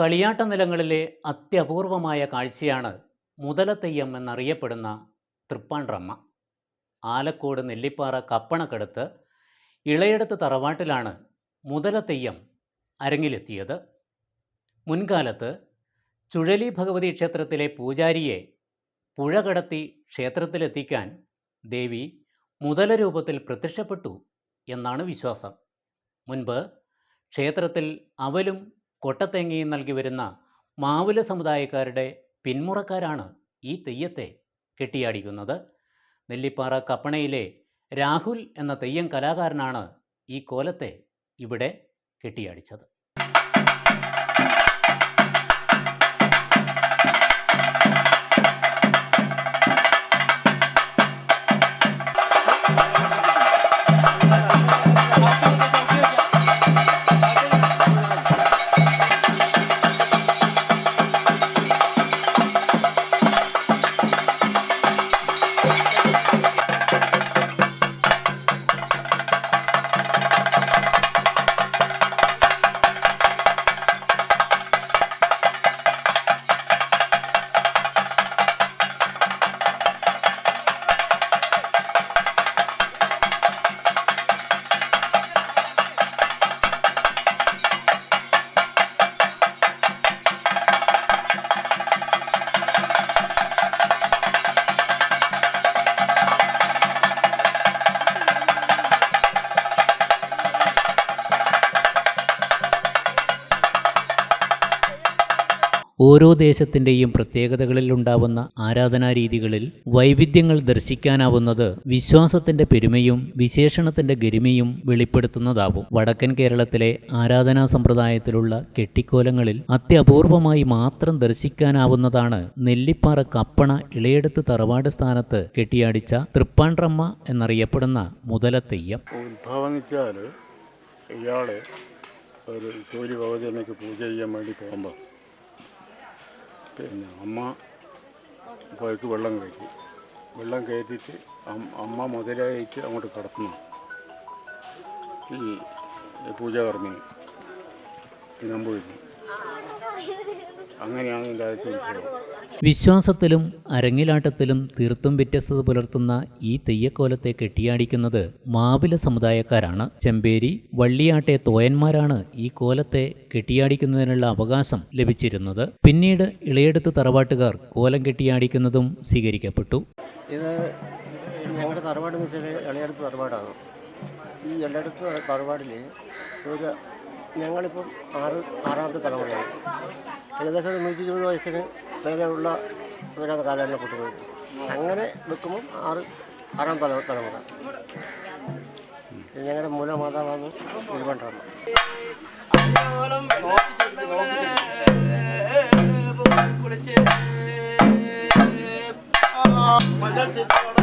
കളിയാട്ട നിലങ്ങളിലെ അത്യപൂർവമായ കാഴ്ചയാണ് മുതലത്തെയ്യം എന്നറിയപ്പെടുന്ന തൃപ്പാൻറമ്മ. ആലക്കോട് നെല്ലിപ്പാറ കപ്പണക്കടുത്ത് ഇളയെടുത്ത് തറവാട്ടിലാണ് മുതലത്തെയ്യം അരങ്ങിലെത്തിയത്. മുൻകാലത്ത് ചുഴലി ഭഗവതി ക്ഷേത്രത്തിലെ പൂജാരിയെ പുഴ കടത്തി ക്ഷേത്രത്തിലെത്തിക്കാൻ ദേവി മുതല രൂപത്തിൽ പ്രത്യക്ഷപ്പെട്ടു എന്നാണ് വിശ്വാസം. മുൻപ് ക്ഷേത്രത്തിൽ അവലും കൊട്ടത്തേങ്ങയും നൽകി വരുന്ന മാവുല സമുദായക്കാരുടെ പിന്മുറക്കാരാണ് ഈ തെയ്യത്തെ കെട്ടിയാടിക്കുന്നത്. നെല്ലിപ്പാറ കപ്പണയിലെ രാഹുൽ എന്ന തെയ്യം കലാകാരനാണ് ഈ കോലത്തെ ഇവിടെ കെട്ടിയാടിച്ചത്. ഓരോ ദേശത്തിന്റെയും പ്രത്യേകതകളിൽ ഉണ്ടാവുന്ന ആരാധനാരീതികളിൽ വൈവിധ്യങ്ങൾ ദർശിക്കാനാവുന്നത് വിശ്വാസത്തിന്റെ പെരുമയും വിശേഷണത്തിന്റെ ഗരിമയും വെളിപ്പെടുത്തുന്നതാവും. വടക്കൻ കേരളത്തിലെ ആരാധനാ സമ്പ്രദായത്തിലുള്ള കെട്ടിക്കോലങ്ങളിൽ അത്യപൂർവമായി മാത്രം ദർശിക്കാനാവുന്നതാണ് നെല്ലിപ്പാറ കപ്പണ ഇളയെടുത്ത് തറവാട് സ്ഥാനത്ത് കെട്ടിയാടിച്ച തൃപ്പാൻറമ്മ എന്നറിയപ്പെടുന്ന മുതലത്തെയ്യം ഉത്ഭവം ഇയാൾ ഒരു സൂര്യ ഭഗവതിയമ്മയ്ക്ക് പൂജ ചെയ്യാൻ വേണ്ടി പോകുമ്പോൾ പിന്നെ അമ്മ പോയക്ക് വെള്ളം കയറ്റി. വെള്ളം കയറ്റിയിട്ട് അമ്മ മുതലായിട്ട് അങ്ങോട്ട് കടത്തുന്നു. ഈ പൂജാകർമ്മിന് നമ്പൂതിരി അങ്ങനെയാണ് വിശ്വാസത്തിലും അരങ്ങിലാട്ടത്തിലും തീർത്തും വ്യത്യസ്തത പുലർത്തുന്ന ഈ തെയ്യക്കോലത്തെ കെട്ടിയാടിക്കുന്നത് മാവില സമുദായക്കാരാണ്. ചെമ്പേരി വള്ളിയാട്ടെ തോയന്മാരാണ് ഈ കോലത്തെ കെട്ടിയാടിക്കുന്നതിനുള്ള അവകാശം ലഭിച്ചിരുന്നത്. പിന്നീട് ഇളയെടുത്ത് തറവാട്ടുകാർ കോലം കെട്ടിയാടിക്കുന്നതും സ്വീകരിക്കപ്പെട്ടു. ഇത് ഞങ്ങളുടെ തറവാട് എന്ന് വെച്ചാൽ ഇളയെടുത്ത് തറവാടാണ്. ഈ ഇളയെടുത്ത് തറവാടിൽ ഒരു ഞങ്ങളിപ്പം ആറ് ആറാമത്തെ തലമുറയാണ് ഏകദേശം ഒരു നൂറ്റി ഇരുപത് വയസ്സിന് മേലെയുള്ള ഇവരാണ് കാലാണ് കുട്ടികൾ അങ്ങനെ വെക്കുമ്പം ആറ് ആറാം തല തലമുറ. ഇത് ഞങ്ങളുടെ മൂലമാതാവാണ് തിരുവനന്തപുരം. എങ്ങോട്ട്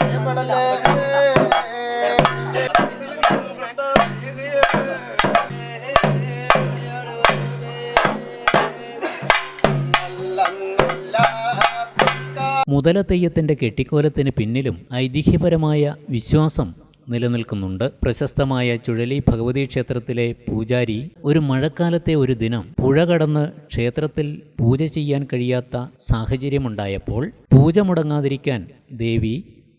ഭയപ്പെടല്ലേ? മുതലതെയ്യത്തിന്റെ കെട്ടിക്കോലത്തിന് പിന്നിലും ഐതിഹ്യപരമായ വിശ്വാസം നിലനിൽക്കുന്നുണ്ട്. പ്രശസ്തമായ ചുഴലി ഭഗവതി ക്ഷേത്രത്തിലെ പൂജാരി ഒരു മഴക്കാലത്തെ ഒരു ദിനം പുഴ കടന്ന് ക്ഷേത്രത്തിൽ പൂജ ചെയ്യാൻ കഴിയാത്ത സാഹചര്യമുണ്ടായപ്പോൾ പൂജ മുടങ്ങാതിരിക്കാൻ ദേവി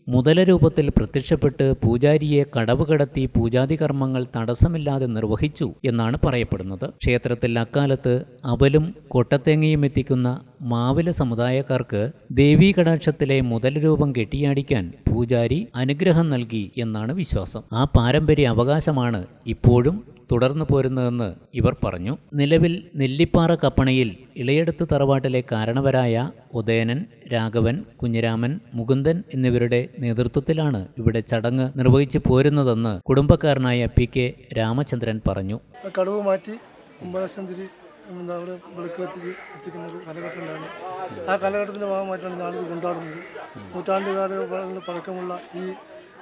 മുതലരൂപത്തിൽ പ്രത്യക്ഷപ്പെട്ട് പൂജാരിയെ കടവ് കടത്തി പൂജാതി കർമ്മങ്ങൾ തടസ്സമില്ലാതെ നിർവഹിച്ചു എന്നാണ് പറയപ്പെടുന്നത്. ക്ഷേത്രത്തിൽ അക്കാലത്ത് അവലും കൊട്ടത്തേങ്ങയും എത്തിക്കുന്ന മാവില സമുദായക്കാർക്ക് ദേവീ കടാക്ഷത്തിലെ മുതലരൂപം കെട്ടിയാടിക്കാൻ പൂജാരി അനുഗ്രഹം നൽകി എന്നാണ് വിശ്വാസം. ആ പാരമ്പര്യ അവകാശമാണ് ഇപ്പോഴും തുടർന്നു പോരുന്നതെന്ന് ഇവർ പറഞ്ഞു. നിലവിൽ നെല്ലിപ്പാറ കപ്പണയിൽ ഇളയെടുത്ത് തറവാട്ടിലെ കാരണവരായ ഉദയനൻ രാഘവൻ കുഞ്ഞിരാമൻ മുകുന്ദൻ എന്നിവരുടെ നേതൃത്വത്തിലാണ് ഇവിടെ ചടങ്ങ് നിർവഹിച്ചു പോരുന്നതെന്ന് കുടുംബക്കാരനായ പി കെ രാമചന്ദ്രൻ പറഞ്ഞു. കടുവ് മാറ്റി ഒമ്പത് തിരി എന്താ അവിടെ വിളക്ക് എത്തിക്കുന്ന ഒരു കാലഘട്ടം ആ കാലഘട്ടത്തിന്റെ ഭാഗമായിട്ടാണ് ഞാനിത് കൊണ്ടാടുന്നത്. നൂറ്റാണ്ടുകാല പഴക്കമുള്ള ഈ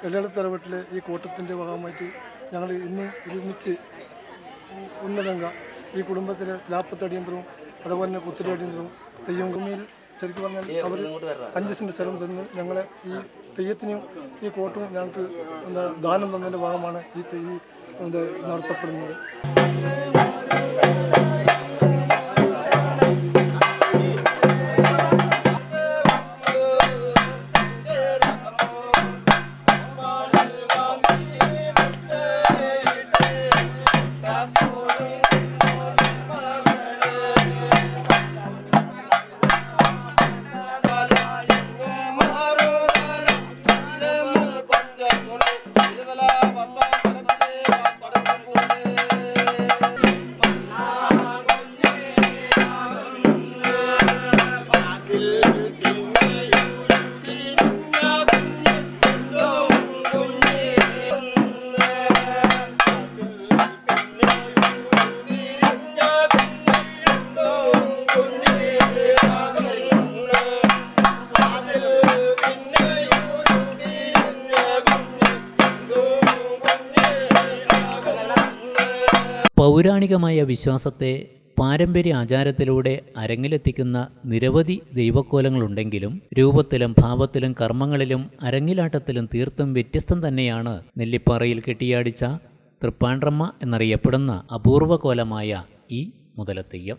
വെള്ളെടുത്ത് തറവട്ടിലെ ഈ കൂട്ടത്തിന്റെ ഭാഗമായിട്ട് ഞങ്ങൾ ഇന്നും ഒരുമിച്ച് ഉന്നതങ്ക ഈ കുടുംബത്തിലെ ലാപ്പത്ത് അടിയന്തരവും അതുപോലെ തന്നെ കുത്തിരി അടിയന്തരവും തെയ്യം ഭൂമിയിൽ ശരിക്കും പറഞ്ഞാൽ അവർ അഞ്ച് സെന്റ് സ്ഥലം തന്ന് ഞങ്ങളെ ഈ തെയ്യത്തിനും ഈ കോട്ടും ഞങ്ങൾക്ക് എന്താ ദാനം തന്നതിന്റെ ഭാഗമാണ് ഈ തെയ്യ് നടത്തപ്പെടുന്നത്. പൗരാണികമായ വിശ്വാസത്തെ പാരമ്പര്യ ആചാരത്തിലൂടെ അരങ്ങിലെത്തിക്കുന്ന നിരവധി ദൈവക്കോലങ്ങളുണ്ടെങ്കിലും രൂപത്തിലും ഭാവത്തിലും കർമ്മങ്ങളിലും അരങ്ങിലാട്ടത്തിലും തീർത്തും വ്യത്യസ്തം തന്നെയാണ് നെല്ലിപ്പാറയിൽ കെട്ടിയാടിച്ച തൃപ്പാണ്ട്രമ്മ എന്നറിയപ്പെടുന്ന അപൂർവ കോലമായ ഈ മുതലത്തെയ്യം.